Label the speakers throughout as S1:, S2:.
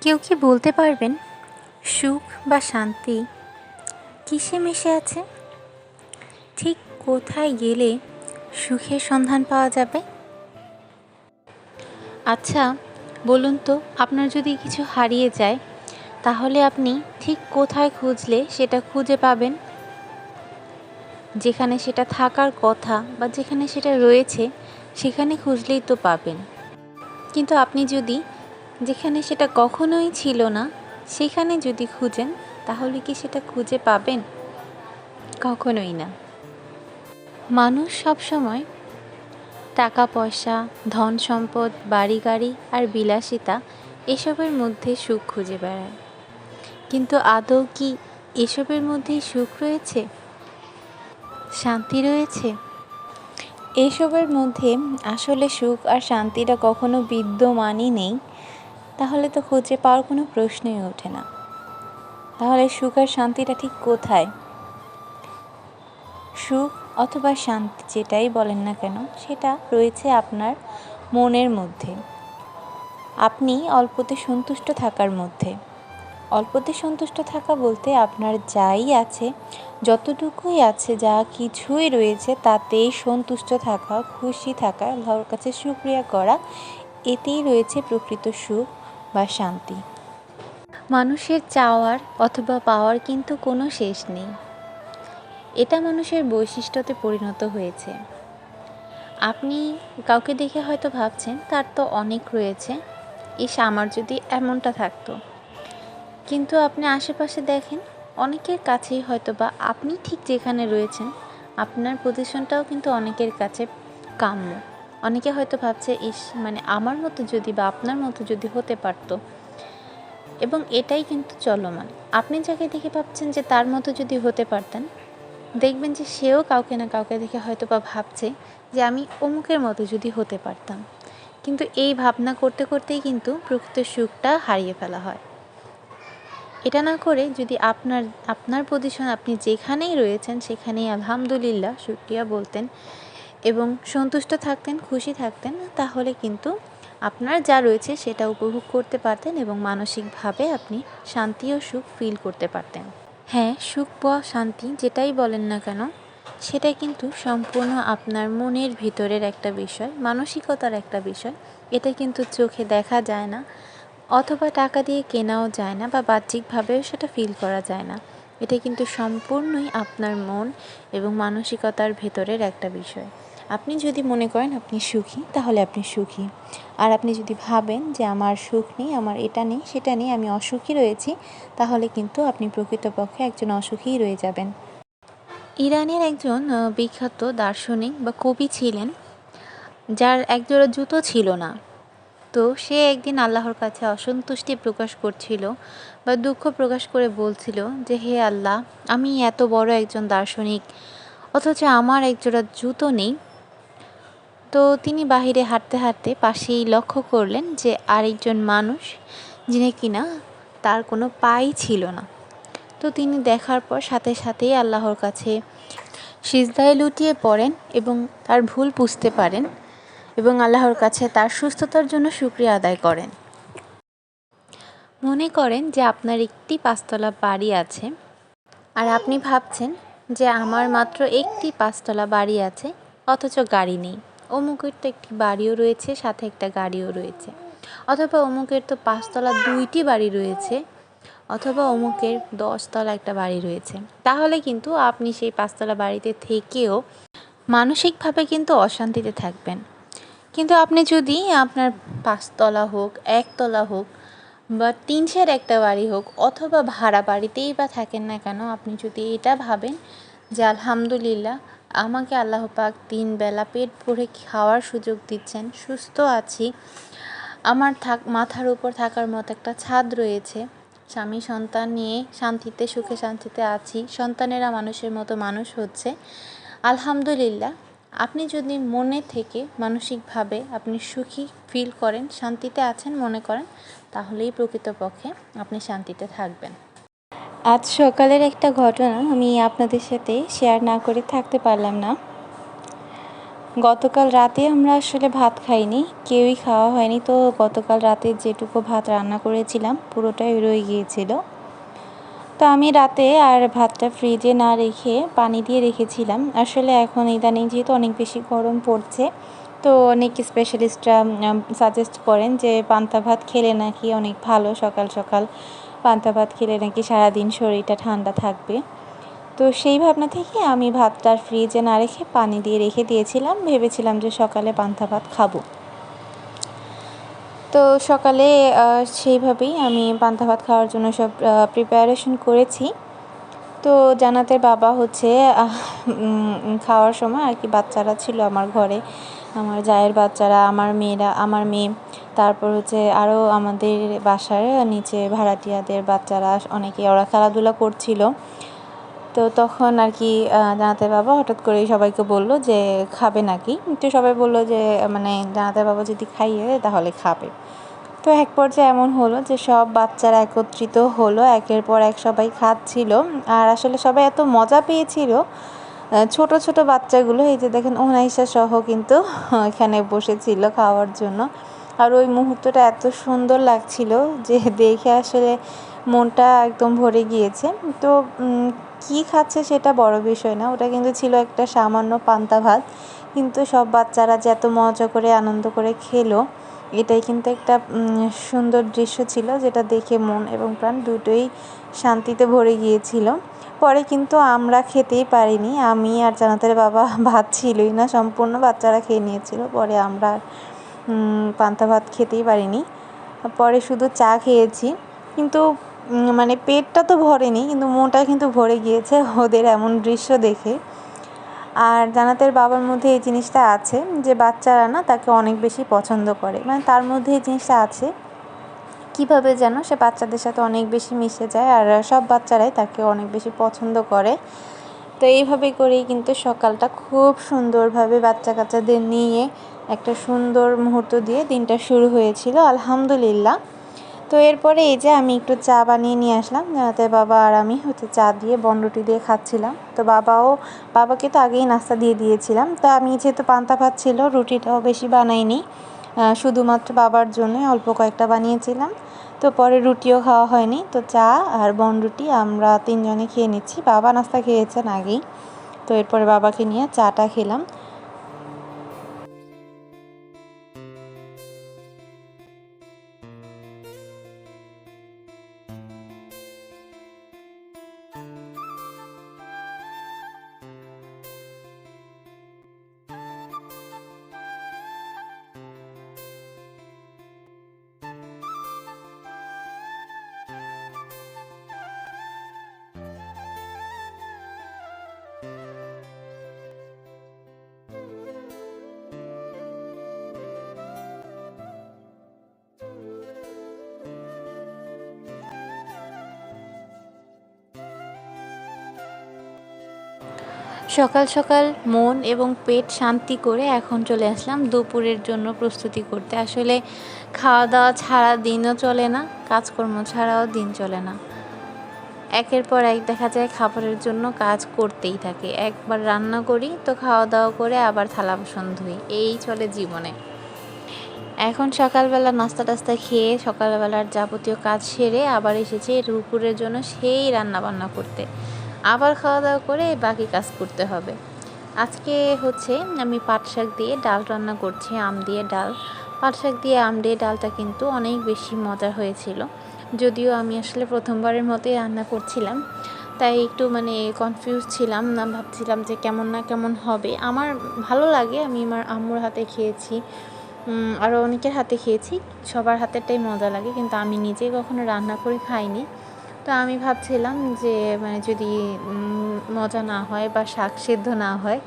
S1: কেউ কি বলতে পারবেন? সুখ বা শান্তি? কিসে মিশে আছে? ঠিক কোথায় গেলে সুখের সন্ধান পাওয়া যাবে? আচ্ছা বলুন তো, আপনার যদি কিছু হারিয়ে যায়, তাহলে আপনি ঠিক কোথায় খুঁজলে সেটা খুঁজে পাবেন? যেখানে সেটা থাকার কথা বা যেখানে সেটা রয়েছে, সেখানে খুঁজলেই তো পাবেন। কিন্তু আপনি যদি যেখানে সেটা কখনোই ছিল না, সেখানে যদি খুঁজেন, তাহলে কি সেটা খুঁজে পাবেন? কখনোই না। মানুষ সবসময় টাকা, পয়সা, ধন সম্পদ বাড়ি গাড়ি আর বিলাসিতা এসবের মধ্যে সুখ খুঁজে বেড়ায়। কিন্তু আদৌ কি এসবের মধ্যেই সুখ রয়েছে? শান্তি রয়েছে? এসবের মধ্যে আসলে সুখ আর শান্তিটা কখনো বিদ্যমানই নেই। তাহলে তো খুঁজে পাওয়ার কোনো প্রশ্নই ওঠে না। তাহলে সুখ আর শান্তিটা ঠিক কোথায়? সুখ অথবা শান্তি যেটাই বলেন না কেন, সেটা রয়েছে আপনার মনের মধ্যে। আপনি অল্পতে সন্তুষ্ট থাকার মধ্যে। অল্পতে সন্তুষ্ট থাকা বলতে আপনার যাই আছে, যতটুকুই আছে, যা কিছুই রয়েছে তাতেই সন্তুষ্ট থাকা, খুশি থাকা আল্লাহর কাছে সুক্রিয়া করা, এতেই রয়েছে প্রকৃত সুখ। বা শান্তি। মানুষের চাওয়ার অথবা পাওয়ার কিন্তু কোনো শেষ নেই। এটা মানুষের বৈশিষ্ট্যতে পরিণত হয়েছে। আপনি কাউকে দেখে হয়তো ভাবছেন, তার তো অনেক রয়েছে ইস আমার যদি এমনটা থাকতো। কিন্তু আপনি আশেপাশে দেখেন, অনেকের কাছেই হয়তো বা আপনি ঠিক যেখানে রয়েছেন, আপনার পজিশনটাও কিন্তু অনেকের কাছে কাম্য। অনেকে হয়তো ভাবছে, ইস মানে আমার মতো যদি বা আপনার মতো যদি হতে পারতো। এবং এটাই কিন্তু চলমান। আপনি যাকে দেখে ভাবছেন যে তার মতো যদি হতে পারতেন, দেখবেন যে সেও কাউকে না কাউকে দেখে হয়তো বা ভাবছে যে আমি অমুকের মতো যদি হতে পারতাম। কিন্তু এই ভাবনা করতে করতেই কিন্তু প্রকৃত সুখটা হারিয়ে ফেলা হয়। এটা না করে যদি আপনার আপনার পজিশন আপনি যেখানেই রয়েছেন, সেখানেই আলহামদুলিল্লাহ, শুক্রিয়া বলতেন এবং সন্তুষ্ট থাকতেন, খুশি থাকতেন, তাহলে কিন্তু আপনার যা রয়েছে সেটা উপভোগ করতে পারতেন এবং মানসিকভাবে আপনি শান্তি ও সুখ ফিল করতে পারতেন। হ্যাঁ সুখ, বা শান্তি যেটাই বলেন না কেন সেটা কিন্তু সম্পূর্ণ আপনার মনের ভিতরের একটা বিষয়, মানসিকতার একটা বিষয়। এটা কিন্তু চোখে দেখা যায় না অথবা টাকা দিয়ে কেনাও যায় না বা বাহ্যিকভাবেও সেটা ফিল করা যায় না। এটা কিন্তু সম্পূর্ণই আপনার মন এবং মানসিকতার ভেতরের একটা বিষয়। আপনি যদি মনে করেন আপনি সুখী, তাহলে আপনি সুখী। আর আপনি যদি ভাবেন যে আমার সুখ নেই, আমার এটা নেই, সেটা নেই আমি অসুখী রয়েছি, তাহলে কিন্তু আপনি প্রকৃতপক্ষে একজন অসুখীই রয়ে যাবেন। ইরানের একজন বিখ্যাত দার্শনিক বা কবি ছিলেন, যার একজোড়া জুতো ছিল না। তো সে একদিন আল্লাহর কাছে অসন্তুষ্টি প্রকাশ করছিল বা দুঃখ প্রকাশ করে বলছিল যে, হে আল্লাহ, আমি এত বড় একজন দার্শনিক, অথচ আমার একজোড়া জুতো নেই তো তিনি বাহিরে হাঁটতে হাঁটতে পাশেই লক্ষ্য করলেন যে আরেকজন মানুষ, যিনি কিনা তার কোনো পাই ছিল না। তো তিনি দেখার পর সাথে সাথেই আল্লাহর কাছে সিজদায় লুটিয়ে পড়েন এবং তার ভুল বুঝতে পারেন এবং আল্লাহর কাছে তার সুস্থতার জন্য শুক্রিয়া আদায় করেন। মনে করেন যে আপনার একটি পাঁচতলা বাড়ি আছে আর আপনি ভাবছেন যে আমার মাত্র একটি পাঁচতলা বাড়ি আছে, অথচ গাড়ি নেই। অমুকের তো একটি বাড়িও রয়েছে, সাথে একটা গাড়িও রয়েছে। অথবা অমুকের তো পাঁচতলা দুইটি বাড়ি রয়েছে, অথবা অমুকের দশতলা একটা বাড়ি রয়েছে। তাহলে কিন্তু আপনি সেই পাঁচতলা বাড়িতে থেকেও মানসিকভাবে কিন্তু অশান্তিতে থাকবেন। কিন্তু আপনি যদি আপনার পাঁচতলা হোক, একতলা হোক, বা টিনশের একটা বাড়ি হোক, অথবা ভাড়া বাড়িতেই বা থাকেন না কেন, আপনি যদি এটা ভাবেন যে আলহামদুলিল্লাহ আমাকে আল্লাহ পাক তিন বেলা পেট ভরে খাওয়ার সুযোগ দিচ্ছেন। সুস্থ আছি। আমার থাক, মাথার উপর থাকার মতো একটা ছাদ রয়েছে। স্বামী সন্তান নিয়ে শান্তিতে, সুখে শান্তিতে আছি। সন্তানেরা মানুষের মতো মানুষ হচ্ছে। আলহামদুলিল্লাহ, আপনি যদি মনে থেকে মানসিকভাবে আপনি সুখী ফিল করেন, শান্তিতে আছেন মনে করেন, তাহলেই প্রকৃতপক্ষে আপনি শান্তিতে থাকবেন। আজ সকালের একটা ঘটনা আমি আপনাদের সাথে শেয়ার না করে থাকতে পারলাম না। গতকাল রাতে আমরা আসলে ভাত খাইনি, কেউই খাওয়া হয়নি, তো গতকাল রাতে যেটুকু ভাত রান্না করেছিলাম পুরোটাই রয়ে গিয়েছিল। তো আমি রাতে আর ভাতটা ফ্রিজে না রেখে পানি দিয়ে রেখেছিলাম। আসলে এখন ইদানিং যেহেতু অনেক বেশি গরম পড়ছে, তো অনেক স্পেশালিস্টরা সাজেস্ট করেন যে পান্তা ভাত খেলে নাকি অনেক ভালো সকাল সকাল। পান্তা ভাত খেলে নাকি সারাদিন শরীরটা ঠান্ডা থাকবে। তো সেই ভাবনা থেকে আমি ভাতটা ফ্রিজে না রেখে পানি দিয়ে রেখে দিয়েছিলাম। ভেবেছিলাম যে সকালে পান্তা ভাত খাব। তো সকালে সেইভাবেই আমি পান্তা ভাত খাওয়ার জন্য সব প্রিপারেশন করেছি। তো জানাতের বাবা হচ্ছে খাওয়ার সময় আর কি বাচ্চারা ছিল আমার ঘরে। আমার জায়ের বাচ্চারা, আমার মেয়েরা, আমার মেয়ে তারপর হচ্ছে আরও আমাদের বাসার নিচে ভাড়াটিয়াদের বাচ্চারা, অনেকে ওরা খেলাধুলা করছিল। তো তখন আর কি জানাতে বাবা হঠাৎ করে সবাইকে বলল যে খাবে নাকি? তো সবাই বলল যে মানে জানাতে বাবা যদি খাইয়ে তাহলে খাবে। তো এক পর্যায়ে এমন হলো যে সব বাচ্চারা একত্রিত হলো, একের পর এক সবাই খাচ্ছিল। আর আসলে সবাই এত মজা পেয়েছিল ছোট ছোট বাচ্চাগুলো, এই যে দেখেন ওনাইসা সহ কিন্তু এখানে বসেছিল খাওয়ার জন্য। আর ওই মুহূর্তটা এত সুন্দর লাগছিল যে দেখে আসলে মনটা একদম ভরে গিয়েছে। তো কী খাচ্ছে সেটা বড় বিষয় না, ওটা কিন্তু ছিল একটা সামান্য পান্তা ভাত। কিন্তু সব বাচ্চারা যে এত মজা করে, আনন্দ করে খেলো, এটাই কিন্তু একটা সুন্দর দৃশ্য ছিল যেটা দেখে মন এবং প্রাণ দুটোই শান্তিতে ভরে গিয়েছিল। পরে কিন্তু আমরা খেতেই পারিনি, আমি আর জানাতের বাবা ভাত ছিলই না, সম্পূর্ণ বাচ্চারা খেয়ে নিয়েছিল, পরে আমরা পান্তা ভাত খেতেই পারিনি। পরে শুধু চা খেয়েছি। কিন্তু মানে পেটটা তো ভরেনি, কিন্তু মনটা কিন্তু ভরে গিয়েছে ওদের এমন দৃশ্য দেখে। আর জানাতের বাবার মধ্যে এই জিনিসটা আছে যে, বাচ্চারা না তাকে অনেক বেশি পছন্দ করে। মানে তার মধ্যে এই জিনিসটা আছে। কীভাবে যেন সে বাচ্চাদের সাথে অনেক বেশি মিশে যায়, আর সব বাচ্চারাই তাকে অনেক বেশি পছন্দ করে। তো এইভাবে করেই কিন্তু সকালটা খুব সুন্দরভাবে বাচ্চা কাচ্চাদের নিয়ে একটা সুন্দর মুহূর্ত দিয়ে দিনটা শুরু হয়েছিল, আলহামদুলিল্লাহ। তো এরপরে এই যে আমি একটু চা বানিয়ে নিয়ে আসলাম, যাতে বাবা আর আমি হচ্ছে চা দিয়ে বনরুটি দিয়ে খাচ্ছিলাম। তো বাবাও, বাবাকে তো আগেই নাস্তা দিয়ে দিয়েছিলাম। তো আমি যেহেতু পান্তা ভাত ছিল, রুটিটাও বেশি বানাইনি শুধুমাত্র বাবার জন্য অল্প কয়েকটা বানিয়েছিলাম। তো পরে রুটিও খাওয়া হয়নি। তো চা আর বনরুটি আমরা তিনজনে খেয়ে নিচ্ছি। বাবা নাস্তা খেয়েছেন আগেই। তো এরপরে বাবাকে নিয়ে চাটা খেলাম। সকাল সকাল মন এবং পেট শান্তি করে এখন চলে আসলাম দুপুরের জন্য প্রস্তুতি করতে। আসলে খাওয়া দাওয়া ছাড়া দিনও চলে না, কাজকর্ম ছাড়াও দিন চলে না। একের পর এক দেখা যায় খাবারের জন্য কাজ করতেই থাকে। একবার রান্না করি, তো খাওয়া দাওয়া করে আবার থালা বাসন ধুই। এই চলে জীবনে। এখন সকালবেলা নাস্তা টাস্তা খেয়ে সকালবেলার যাবতীয় কাজ সেরে আবার এসেছে দুপুরের জন্য সেই রান্না বান্না করতে। আবার খাওয়া দাওয়া করে বাকি কাজ করতে হবে। আজকে হচ্ছে আমি পাট শাক দিয়ে ডাল রান্না করছি, আম দিয়ে ডাল। পাট শাক দিয়ে আম দিয়ে ডালটা কিন্তু অনেক বেশি মজার হয়েছিল। যদিও আমি আসলে প্রথমবারের মতোই রান্না করছিলাম, তাই একটু মানে কনফিউজ ছিলাম না, ভাবছিলাম যে কেমন না কেমন হবে। আমার ভালো লাগে, আমি আমার আম্মুর হাতে খেয়েছি আরও অনেকের হাতে খেয়েছি, সবার হাতেরটাই মজা লাগে, কিন্তু আমি নিজে কখনো রান্না করে খাইনি। তো আমি ভাবছিলাম যে মানে যদি মজা না হয় বা শাক সেদ্ধ না হয়,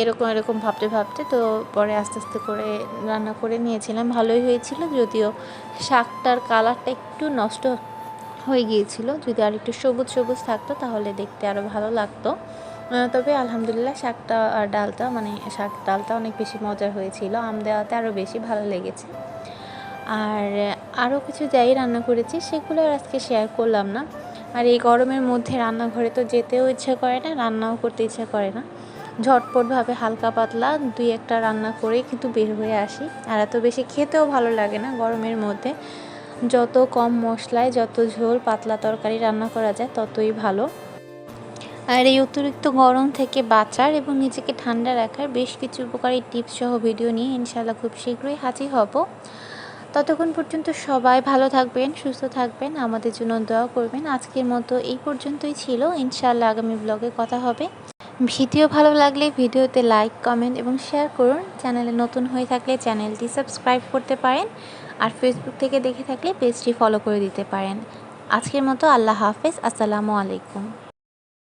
S1: এরকম এরকম ভাবতে ভাবতে তো পরে আস্তে আস্তে করে রান্না করে নিয়েছিলাম। ভালোই হয়েছিল, যদিও শাকটার কালারটা একটু নষ্ট হয়ে গিয়েছিল। যদি আর একটু সবুজ সবুজ থাকতো, তাহলে দেখতে আরও ভালো লাগতো। তবে আলহামদুলিল্লাহ শাকটা আর ডালটা মানে শাক ডালটা অনেক বেশি মজার হয়েছিল। আম দেওয়াতে আরও বেশি ভালো লেগেছে। আর আরও কিছু যাই রান্না করেছি সেগুলো আজকে শেয়ার করলাম না। আর এই গরমের মধ্যে রান্নাঘরে তো যেতেও ইচ্ছা করে না, রান্নাও করতে ইচ্ছা করে না। ঝটপটভাবে হালকা পাতলা দুই একটা রান্না করে কিন্তু বের হয়ে আসি। আর এত বেশি খেতেও ভালো লাগে না গরমের মধ্যে। যত কম মশলায়, যত ঝোল, পাতলা তরকারি রান্না করা যায় ততই ভালো। আর এই অতিরিক্ত গরম থেকে বাঁচার এবং নিজেকে ঠান্ডা রাখার বেশ কিছু উপকারী টিপস সহ ভিডিও নিয়ে ইনশাআল্লাহ খুব শীঘ্রই হাজির হব। ততক্ষণ পর্যন্ত সবাই ভালো থাকবেন, সুস্থ থাকবেন। আমাদের জন্য দোয়া করবেন। আজকের মতো এই পর্যন্তই ছিল। ইনশাআল্লাহ আগামী ব্লগে কথা হবে। ভিডিও ভালো লাগলে ভিডিওতে লাইক কমেন্ট এবং শেয়ার করুন। চ্যানেলে নতুন হয়ে থাকলে চ্যানেলটি সাবস্ক্রাইব করতে পারেন আর ফেসবুক থেকে দেখে থাকলে পেজটি ফলো করে দিতে পারেন। আজকের মতো আল্লাহ হাফেজ। আসসালামু আলাইকুম।